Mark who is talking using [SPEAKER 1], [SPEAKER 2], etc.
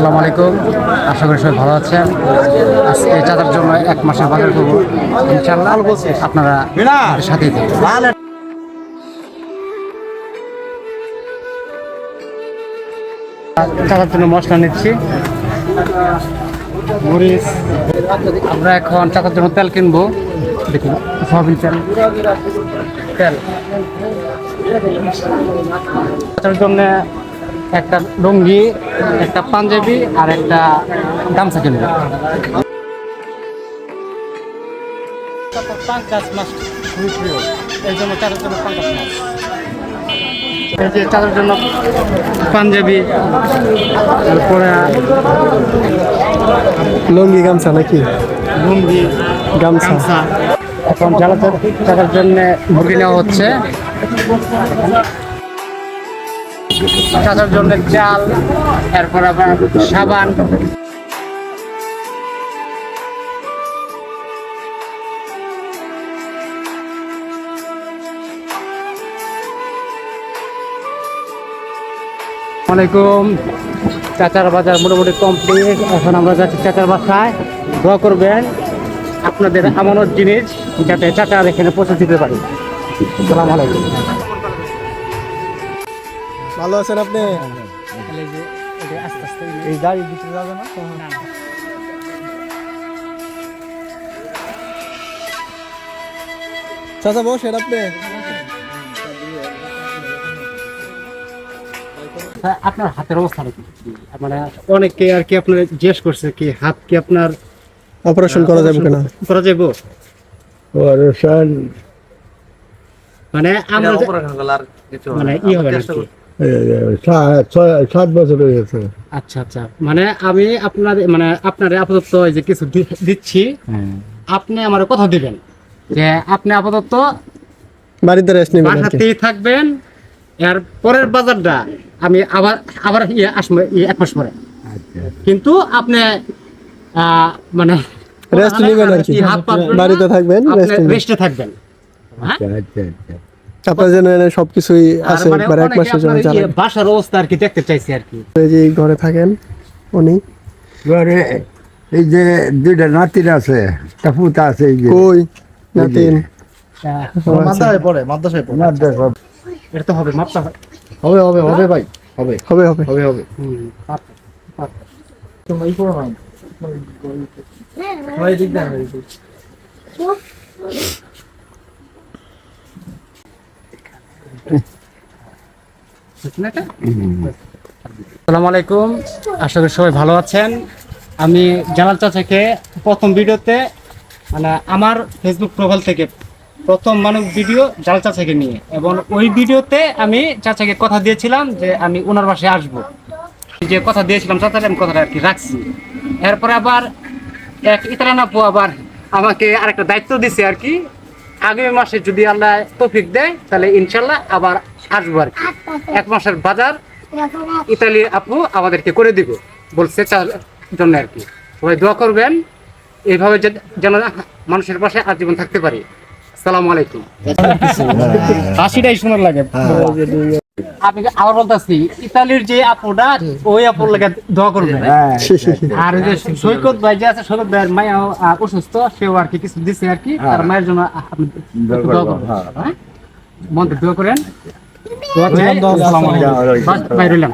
[SPEAKER 1] আসসালামু আলাইকুম। আশা করি সবাই ভালো আছেন। আজকে চাঁদার জন্য এক মাসের বাজার করব ইনশাল্লাহ আপনারা সাথেই চাঁদার জন্য মশলা নিচ্ছি। মরিচ। আমরা এখন চাঁদার জন্য তেল কিনবো। দেখুন সয়াবিন তেল। তেল। চাঁদার জন্য একটা লুঙ্গি একটা পাঞ্জাবি আর একটা গামছা কিনবো। পাঙ্কাশ মাছ খুবই প্রিয়। এই জন্য চাঁদের জন্য পাঙ্কাশ মাছ। এই যে চাঁদের জন্য পাঞ্জাবি তারপরে
[SPEAKER 2] লঙ্গি গামছা নাকি?
[SPEAKER 1] লুঙ্গি
[SPEAKER 2] গামছা।
[SPEAKER 1] এখন জ্বালা চাঁদের জন্য মুরগি নেওয়া হচ্ছে। চাঁদার জন্য চাল, এরপর আবার সাবান। আসসালামাইকুম চাচার বাজার মোটামুটি কমপ্লিট এখন আমরা যাচ্ছি চাচার বাসায়। দোয়া করবেন, আপনাদের আমানত জিনিস যাতে চাচার এখানে পৌঁছে দিতে পারি। আলাইকুম
[SPEAKER 2] ভালো আছেন আপনি? এই গাড়ি ভিতরে যাবে না? চাচা বসেন আপনি।
[SPEAKER 1] আপনার হাতের অবস্থা কি মানে অনেকে আর কি আপনার জিজ্ঞেস করছে কি হাত কি আপনার
[SPEAKER 2] অপারেশন করা যাবে কিনা?
[SPEAKER 1] করা যাব?
[SPEAKER 3] অপারেশন
[SPEAKER 1] মানে আমরা মানে ই হবে না?
[SPEAKER 3] সাত বছর হয়ে গেছে।
[SPEAKER 1] আচ্ছা আচ্ছা। মানে আমি আপনার মানে আপনার আপাতত এই যে কিছু দিচ্ছি আপনি আমার কথা দিবেন যে আপনি আপাতত
[SPEAKER 2] বাড়িতে রেস্ট নেবেন
[SPEAKER 1] বাসাতেই থাকবেন এর পরের বাজারটা আমি আবার আবার ইয়ে আসব ইয়ে এক মাস পরে। কিন্তু আপনি আহ, মানে
[SPEAKER 2] রেস্ট নেবেন আর কি। বাড়িতে থাকবেন
[SPEAKER 1] আপনি
[SPEAKER 2] রেস্ট
[SPEAKER 1] থাকবেন। হ্যাঁ?
[SPEAKER 2] আপনার জন্য এনে সবকিছুই আছে
[SPEAKER 1] মানে
[SPEAKER 2] একবার এক মাসের জন্য চালান
[SPEAKER 1] বাসার অবস্থা আর কি দেখতে চাইছি আর কি।
[SPEAKER 2] এই যে ঘরে থাকেন উনি।
[SPEAKER 3] ঘরে এই যে দুইটা নাতির আছে একটা পুতা আছে এই যে।
[SPEAKER 2] কই? নাতিন। ও আচ্ছা।
[SPEAKER 4] পড়ে মাদ্রাসায় পড়ে।
[SPEAKER 3] মাদ্রাসা।
[SPEAKER 1] এটা তো হবে মাপটা
[SPEAKER 4] হবে হবে হবে ভাই। হবে।
[SPEAKER 2] হবে হবে।
[SPEAKER 4] হবে হবে।
[SPEAKER 1] হুম,
[SPEAKER 4] এই করো না ভাই দিক দেন
[SPEAKER 1] না এটা? আসসালামু আলাইকুম আশা করি সবাই ভালো আছেন। আমি জালাল চাচাকে প্রথম ভিডিওতে মানে আমার ফেসবুক প্রোফাইল থেকে প্রথম মানব ভিডিও জালাল চাচাকে নিয়ে। এবং ওই ভিডিওতে আমি চাচাকে কথা দিয়েছিলাম যে আমি ওনার বাসায় আসব। যে কথা দিয়েছিলাম চাচাকে আমি কথাটা আর কি রাখছি। এরপরে আবার এক ইতরান আপু আবার আমাকে আরেকটা দায়িত্ব দিছে আর কি আগামী মাসে যদি আল্লাহ তফিক দেয় তাহলে ইনশাল্লাহ আবার আসব আর কি। এক মাসের বাজার ইতালি আপু আমাদেরকে করে দিব বলছে তার জন্য আর কি। সবাই দোয়া করবেন এইভাবে যেন মানুষের পাশে আজীবন থাকতে পারি। সালাম আলাইকুম। হাসিটাই শোনার লাগে। আমি আবার বলতেছি ইতালির যে আপুটা ওই আপুর লাগে দোয়া করবেন
[SPEAKER 3] হ্যাঁ
[SPEAKER 1] আর যে সৈকত ভাই যে আছে সৈকত ভাইয়ের মায়া অসুস্থ সেও আর কি কিছু দিছে আর কি তার মায়ের জন্য আপনি দোয়া করবেন হ্যাঁ মন দোয়া করেন দোয়া চাই। আসসালামু আলাইকুম। বাইরে রইলাম